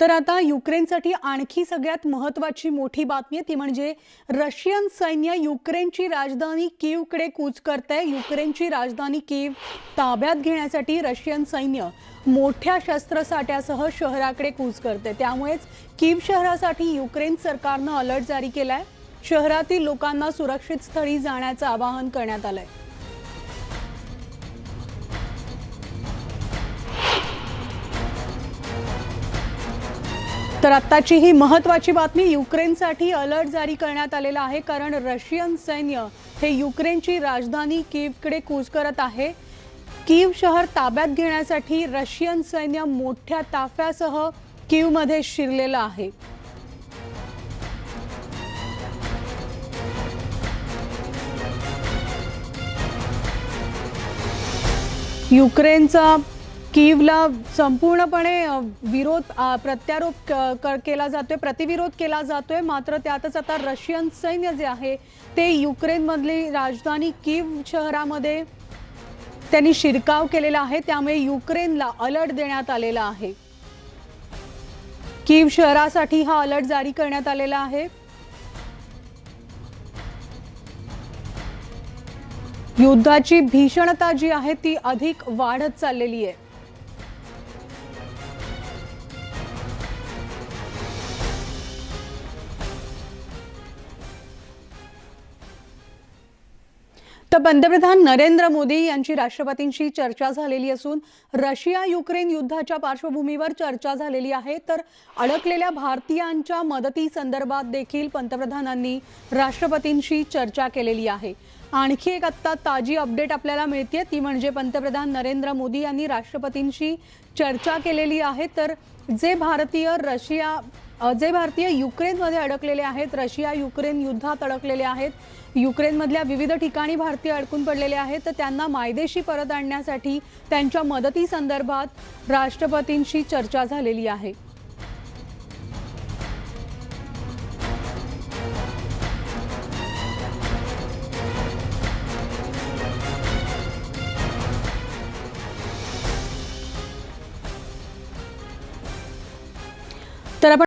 तर आता युक्रेनसाठी आणखी सगळ्यात महत्त्वाची मोठी बातमी आहे ती म्हणजे रशियन सैन्य युक्रेनची राजधानी कीवकडे कूच करतंय. युक्रेनची राजधानी कीव ताब्यात घेण्यासाठी रशियन सैन्य मोठ्या शस्त्रसाठ्यासह शहराकडे कूच करते त्यामुळेच कीव शहरासाठी युक्रेन सरकारनं अलर्ट जारी केलाय. शहरातील लोकांना सुरक्षित स्थळी जाण्याचं आवाहन करण्यात आलंय. तर आत्ताची ही महत्त्वाची बातमी युक्रेनसाठी अलर्ट जारी करण्यात आलेला आहे कारण रशियन सैन्य हे युक्रेनची राजधानी कीवकडे कूच करत आहे. कीव शहर ताब्यात घेण्यासाठी रशियन सैन्य मोठ्या ताफ्यासह कीवमध्ये शिरलेलं आहे. युक्रेनचा कीवला संपूर्णपणे विरोध प्रत्यारोप क- क- केला जातोय प्रतिविरोध केला जातोय. मात्र त्यातच आता रशियन सैन्य जे आहे ते युक्रेनमधली राजधानी कीव शहरामध्ये त्यांनी शिरकाव केलेला आहे. त्यामुळे युक्रेनला अलर्ट देण्यात आलेला आहे. कीव शहरासाठी हा अलर्ट जारी करण्यात आलेला आहे. युद्धाची भीषणता जी आहे ती अधिक वाढत चाललेली आहे. तर पंतप्रधान नरेंद्र मोदी यांची राष्ट्रपतींशी चर्चा झालेली असून रशिया युक्रेन युद्धाच्या पार्श्वभूमीवर चर्चा झालेली आहे. तर अडकलेल्या भारतीयांच्या मदती संदर्भात देखील पंतप्रधानांनी राष्ट्रपतींशी चर्चा केलेली आहे. आणखी एक आत्ता ताजी अपडेट आपल्याला मिळते ती म्हणजे पंतप्रधान नरेंद्र मोदी यांनी राष्ट्रपतींशी चर्चा केलेली आहे. तर जे भारतीय रशिया जे भारतीय युक्रेनमध्ये अडकलेले आहेत रशिया युक्रेन युद्धात अडकलेले आहेत युक्रेनमधल्या विविध ठिकाणी भारतीय अडकून पडलेले आहेत तर त्यांना मायदेशी परत आणण्यासाठी त्यांच्या मदतीसंदर्भात राष्ट्रपतींशी चर्चा झालेली आहे.